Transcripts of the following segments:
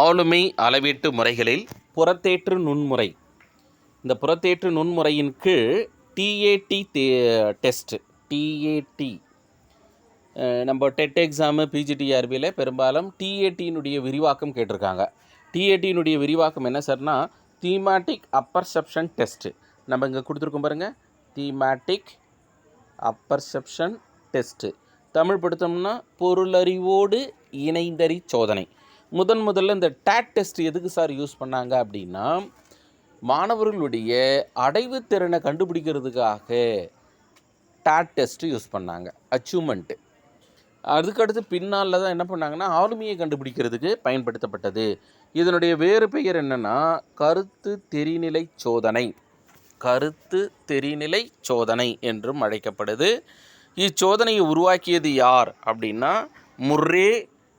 ஆளுமை அளவீட்டு முறைகளில் புறத்தேற்று நுண்முறை. இந்த புறத்தேற்று நுண்முறையின் கீழ் டிஏடி டெஸ்ட் டிஏடி நம்ம டெட் எக்ஸாமு பிஜிடிஆர்பியில் பெரும்பாலும் டிஏடியினுடைய விரிவாக்கம் கேட்டிருக்காங்க. டிஏடியினுடைய விரிவாக்கம் என்ன சார்னா தீமாட்டிக் அப்பர்செப்ஷன் டெஸ்ட்டு நம்ம இங்கே கொடுத்துருக்கோம் பாருங்கள் தீமாட்டிக் அப்பர்செப்ஷன் டெஸ்ட்டு தமிழ் படுத்தோம்னா பொருளறிவோடு இணைந்தறி சோதனை. முதன் முதல்ல இந்த டேட் டெஸ்ட் எதுக்கு சார் யூஸ் பண்ணாங்க அப்படின்னா மாணவர்களுடைய அடைவு திறனை கண்டுபிடிக்கிறதுக்காக டேட் டெஸ்ட்டு யூஸ் பண்ணாங்க அச்சீவ்மெண்ட்டு அதுக்கடுத்து பின்னால் தான் என்ன பண்ணாங்கன்னா ஆளுமையை கண்டுபிடிக்கிறதுக்கு பயன்படுத்தப்பட்டது. இதனுடைய வேறு பெயர் என்னென்னா கருத்து தெரிநிலை சோதனை. கருத்து தெரிநிலை சோதனை என்றும் அழைக்கப்படுது. இச்சோதனையை உருவாக்கியது யார் அப்படின்னா முர்ரே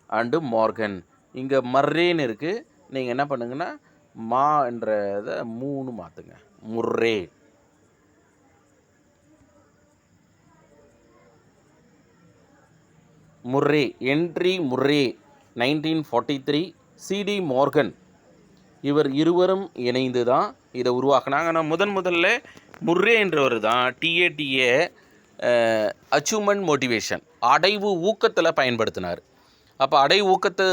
அண்டு மார்கன். இங்கே மர்ரேன்னு இருக்குது நீங்கள் என்ன பண்ணுங்கன்னா மா என்றதை மூணு மாற்றுங்க Murray. Murray. Entry Murray. Nineteen forty three C D Morgan இவர் இருவரும் இணைந்து தான் இதை உருவாக்கினாங்க. ஆனால் முதன் முதல்ல முர்ரே என்றவர் தான் டிஏடிஏ அச்சீவ்மெண்ட் மோட்டிவேஷன் அடைவு ஊக்கத்தில் பயன்படுத்தினார். அப்போ அடை ஊக்கத்தை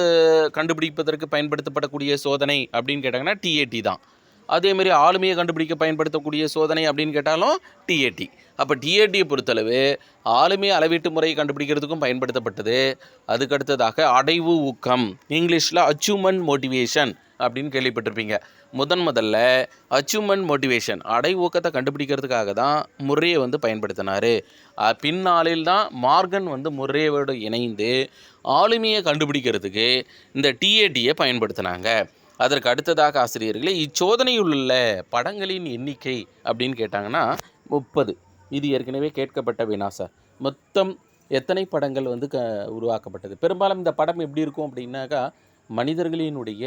கண்டுபிடிப்பதற்கு பயன்படுத்தப்படக்கூடிய சோதனை அப்படின்னு கேட்டாங்கன்னா டிஏடி தான். அதேமாரி ஆளுமையை கண்டுபிடிக்க பயன்படுத்தக்கூடிய சோதனை அப்படின்னு கேட்டாலும் டிஏடி அப்போ டிஏடியை பொறுத்தளவு ஆளுமை அளவீட்டு முறையை கண்டுபிடிக்கிறதுக்கும் பயன்படுத்தப்பட்டது. அதுக்கடுத்ததாக அடைவு ஊக்கம் இங்கிலீஷில் அச்சீவ்மெண்ட் மோட்டிவேஷன் அப்படின்னு கேள்விப்பட்டிருப்பீங்க. முதன் முதல்ல அச்சீவ்மெண்ட் மோட்டிவேஷன் அடை ஊக்கத்தை கண்டுபிடிக்கிறதுக்காக தான் முறையை வந்து பயன்படுத்தினார். பின்னாளில் தான் மார்கன் வந்து முறையோடு இணைந்து ஆளுமையை கண்டுபிடிக்கிறதுக்கு இந்த டிஏடியை பயன்படுத்தினாங்க. அதற்கு அடுத்ததாக ஆசிரியர்களே இச்சோதனையில் உள்ள படங்களின் எண்ணிக்கை அப்படின்னு கேட்டாங்கன்னா முப்பது. இது ஏற்கனவே கேட்கப்பட்ட வினா சார். மொத்தம் எத்தனை படங்கள் வந்து க உருவாக்கப்பட்டது? பெரும்பாலும் இந்த படம் எப்படி இருக்கும் அப்படின்னாக்கா மனிதர்களினுடைய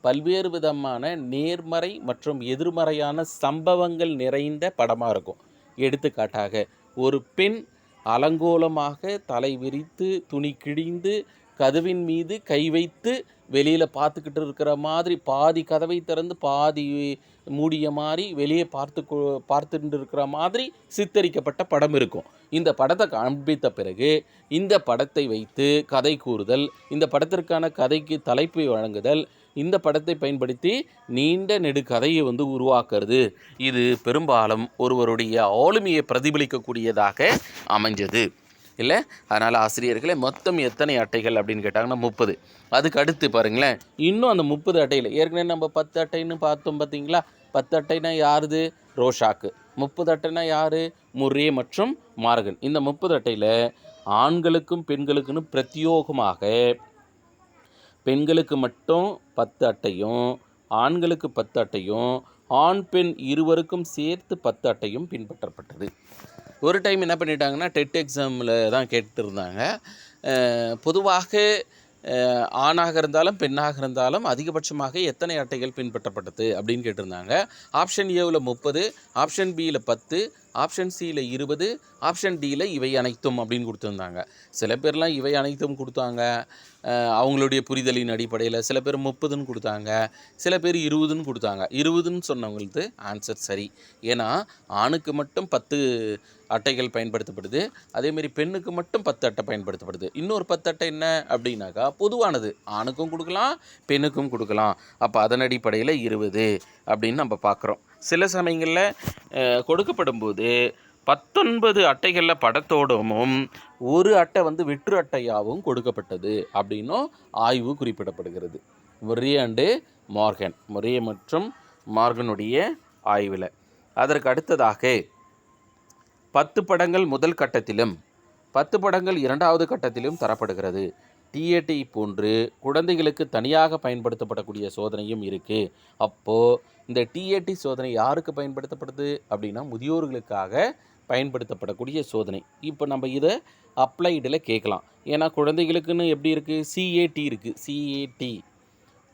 பல்வேறு விதமான நேர்மறை மற்றும் எதிர்மறையான சம்பவங்கள் நிறைந்த படமாக இருக்கும். எடுத்துக்காட்டாக ஒரு பெண் அலங்கோலமாக தலை விரித்து துணி கிழிந்து கதவின் மீது கை வைத்து வெளியில் பார்த்துக்கிட்டு இருக்கிற மாதிரி பாதி கதவை திறந்து பாதி மூடிய மாதிரி வெளியே பார்த்து கொ- பார்த்துட்டு இருக்கிற மாதிரி சித்தரிக்கப்பட்ட படம் இருக்கும். இந்த படத்தை காண்பித்த பிறகு இந்த படத்தை வைத்து கதை கூறுதல் இந்த படத்திற்கான கதைக்கு தலைப்பு வழங்குதல் இந்த படத்தை பயன்படுத்தி நீண்ட நெடுக்கதையை வந்து உருவாக்குறது. இது பெரும்பாலும் ஒருவருடைய ஆளுமையை பிரதிபலிக்கக்கூடியதாக அமைஞ்சது. இல்லை? அதனால் ஆசிரியர்களே மொத்தம் எத்தனை அட்டைகள் அப்படின்னு கேட்டாங்கன்னா முப்பது. அதுக்கு அடுத்து பாருங்களேன். இன்னும் அந்த முப்பது அட்டையில் ஏற்கனவே நம்ம பத்து அட்டைன்னு பார்த்தோம் பார்த்தீங்களா பத்து அட்டைனா யாருது? ரோஷாக்கு. முப்பது அட்டைனா யார்? முரே மற்றும் மார்கன். இந்த முப்பது அட்டையில் ஆண்களுக்கும் பெண்களுக்குன்னு பிரத்யோகமாக பெண்களுக்கு மட்டும் பத்து அட்டையும் ஆண்களுக்கு பத்து அட்டையும் ஆண் பெண் இருவருக்கும் சேர்த்து பத்து அட்டையும் பின்பற்றப்பட்டது. ஒரு டைம் என்ன பண்ணிட்டாங்கன்னா டெட் எக்ஸாமில் தான் கேட்டுருந்தாங்க. பொதுவாக ஆணாக இருந்தாலும் பெண்ணாக இருந்தாலும் அதிகபட்சமாக எத்தனை அட்டைகள் பின்பற்றப்பட்டது அப்படின்னு கேட்டிருந்தாங்க. ஆப்ஷன் ஏவில் முப்பது ஆப்ஷன் பியில் பத்து ஆப்ஷன் சியில் இருபது ஆப்ஷன் டியில் இவை அனைத்தும் அப்படின்னு கொடுத்துருந்தாங்க. சில பேர்லாம் இவை அனைத்தும் கொடுத்தாங்க. அவங்களுடைய புரிதலின் அடிப்படையில் சில பேர் முப்பதுன்னு கொடுத்தாங்க. சில பேர் இருபதுன்னு கொடுத்தாங்க. இருபதுன்னு சொன்னவங்களுக்கு ஆன்சர் சரி. ஏன்னா ஆணுக்கு மட்டும் பத்து அட்டைகள் பயன்படுத்தப்படுது. அதேமாரி பெண்ணுக்கு மட்டும் பத்து அட்டை பயன்படுத்தப்படுது. இன்னொரு பத்து அட்டை என்ன அப்படின்னாக்கா பொதுவானது. ஆணுக்கும் கொடுக்கலாம் பெண்ணுக்கும் கொடுக்கலாம். அப்போ அதன் அடிப்படையில் இருபது அப்படின்னு நம்ம பார்க்குறோம். சில சமயங்களில் கொடுக்கப்படும்போது கொடுக்கப்படும் போது பத்தொன்பது அட்டைகளில் படத்தோடமும் ஒரு அட்டை வந்து வெற்று அட்டையாகவும் கொடுக்கப்பட்டது அப்படின்னும் ஆய்வு குறிப்பிடப்படுகிறது. Murray and Morgan. முர்ரே மற்றும் மார்கனுடைய ஆய்வில். அதற்கு அடுத்ததாக பத்து படங்கள் முதல் கட்டத்திலும் பத்து படங்கள் இரண்டாவது கட்டத்திலும் தரப்படுகிறது. டிஏடி போன்று குழந்தைகளுக்கு தனியாக பயன்படுத்தப்படக்கூடிய சோதனையும் இருக்குது அப்போது இந்த டிஏடி சோதனை யாருக்கு பயன்படுத்தப்படுது அப்படின்னா முதியோர்களுக்காக பயன்படுத்தப்படக்கூடிய சோதனை. இப்போ நம்ம இதை அப்ளைடில் கேட்கலாம். ஏன்னா குழந்தைகளுக்குன்னு எப்படி இருக்குது சிஏடி இருக்குது CAT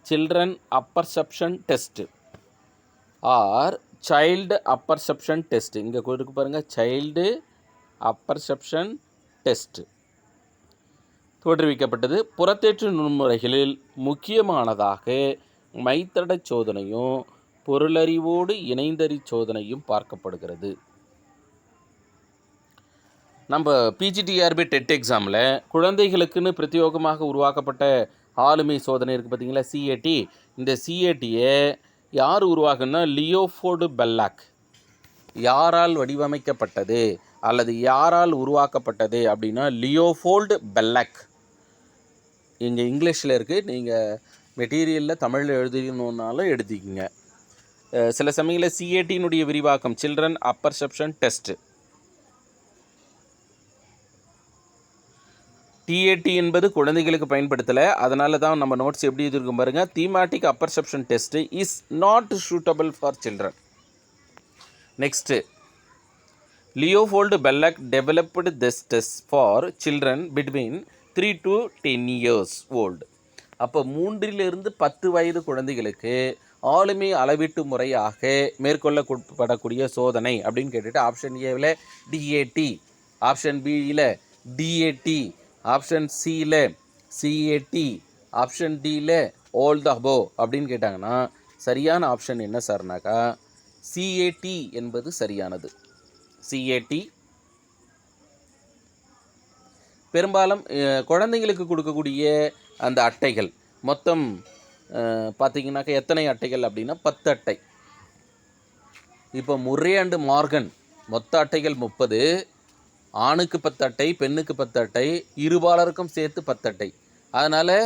children apperception test or child apperception test இங்கே இருக்கு பாருங்கள் சைல்டு அப்பர்செப்ஷன் டெஸ்ட்டு தோற்றுவிக்கப்பட்டது. புறத்தேற்று நுண்முறைகளில் முக்கியமானதாக மைத்தட சோதனையும் பொருளறிவோடு இணைந்தறி சோதனையும் பார்க்கப்படுகிறது. நம்ம பிஜிடிஆர்பி டெட் எக்ஸாமில் குழந்தைகளுக்குன்னு பிரத்யோகமாக உருவாக்கப்பட்ட ஆளுமை சோதனை இருக்குது பார்த்தீங்களா சிஏடி இந்த சிஏடியை யார் உருவாக்குன்னா? லியோஃபோர்டு பெல்லாக் யாரால் வடிவமைக்கப்பட்டது? அல்லது யாரால் உருவாக்கப்பட்டது அப்படின்னா? லியோஃபோல்டு பெல்லக் இங்கே இங்கிலீஷில் இருக்குது நீங்கள் மெட்டீரியலில் தமிழில் எழுதிக்கணுன்னாலும் எழுதிக்கிங்க சில சமயங்களில் சிஏடியினுடைய விரிவாக்கம் சில்ட்ரன் அப்பர்செப்ஷன் டெஸ்ட்டு டிஏடி என்பது குழந்தைகளுக்கு பயன்படுத்தலை. அதனால தான் நம்ம நோட்ஸ் எப்படி இருக்கும் பாருங்கள் thematic apperception test is not suitable for children next Leopold Bellak developed this test for children between three to ten years old அப்போ மூன்றிலிருந்து பத்து வயது குழந்தைகளுக்கு ஆளுமை அளவீட்டு முறையாக மேற்கொள்ளப்படக்கூடிய சோதனை அப்படின்னு கேட்டுட்டு ஆப்ஷன் ஏவில் டிஏடி ஆப்ஷன் பியில் டிஏடி ஆப்ஷன் சியில் சிஏடி ஆப்ஷன் டியில் ஆல் த அபோ அப்படின்னு கேட்டாங்கன்னா சரியான ஆப்ஷன் என்ன சார்னாக்கா சிஏடி என்பது சரியானது. சிஏடி பெரும்பாலும் குழந்தைங்களுக்கு கொடுக்கக்கூடிய அந்த அட்டைகள் மொத்தம் பார்த்திங்கனாக்கா எத்தனை அட்டைகள் அப்படின்னா பத்து அட்டை. இப்போ முர்ரே அண்டு மார்கன் மொத்த அட்டைகள் முப்பது ஆணுக்கு பத்து அட்டை பெண்ணுக்கு பத்து அட்டை இருபாலருக்கும் சேர்த்து பத்து அட்டை. அதனால்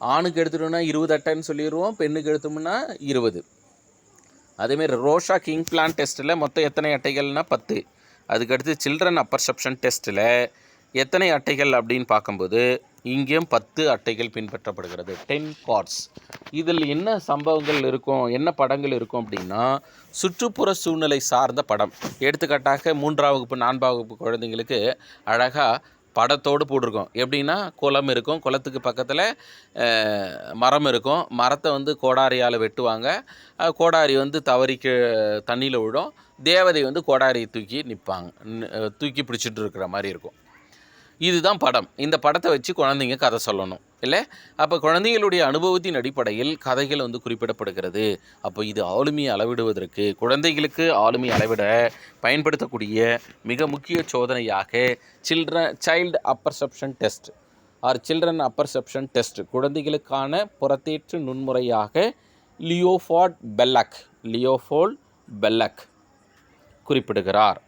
ஆணுக்கு எடுத்துட்டோம்னா இருபது அட்டைன்னு சொல்லிடுவோம் பெண்ணுக்கு எடுத்தோம்னா இருபது. அதேமாரி ரோஷா கிங் பிளான் டெஸ்ட்டில் மொத்தம் எத்தனை அட்டைகள்னா பத்து. அதுக்கடுத்து சில்ட்ரன் அப்பர்செப்ஷன் டெஸ்ட்டில் எத்தனை அட்டைகள் அப்படின்னு பார்க்கும்போது இங்கேயும் பத்து அட்டைகள் பின்பற்றப்படுகிறது. டென் கார்ட்ஸ் இதில் என்ன சம்பவங்கள் இருக்கும்? என்ன படங்கள் இருக்கும் அப்படின்னா சுற்றுப்புற சூழ்நிலை சார்ந்த படம். எடுத்துக்காட்டாக மூன்றாம் வகுப்பு நான்காம் வகுப்பு குழந்தைங்களுக்கு அழகாக படத்தோடு போட்டிருக்கோம். எப்படின்னா குளம் இருக்கும். குளத்துக்கு பக்கத்தில் மரம் இருக்கும். மரத்தை வந்து கோடாரியால் வெட்டுவாங்க. கோடாரி வந்து தவறிக்கு தண்ணியில் விழும். தேவதை வந்து கோடாரியை தூக்கி நிற்பாங்க தூக்கி பிடிச்சிட்டு இருக்கிற மாதிரி இருக்கும். இதுதான் படம். இந்த படத்தை வச்சு குழந்தைங்க கதை சொல்லணும். இல்லை? அப்போ குழந்தைகளுடைய அனுபவத்தின் அடிப்படையில் கதைகள் வந்து குறிப்பிடப்படுகிறது. அப்போ இது ஆளுமையை அளவிடுவதற்கு குழந்தைகளுக்கு ஆளுமை அளவிட பயன்படுத்தக்கூடிய மிக முக்கிய சோதனையாக children child apperception test or children apperception test குழந்தைகளுக்கான புறத்தேற்று நுண்முறையாக லியோஃபார்ட் பெல்லக் லியோஃபோல் பெல்லக் குறிப்பிடுகிறார்.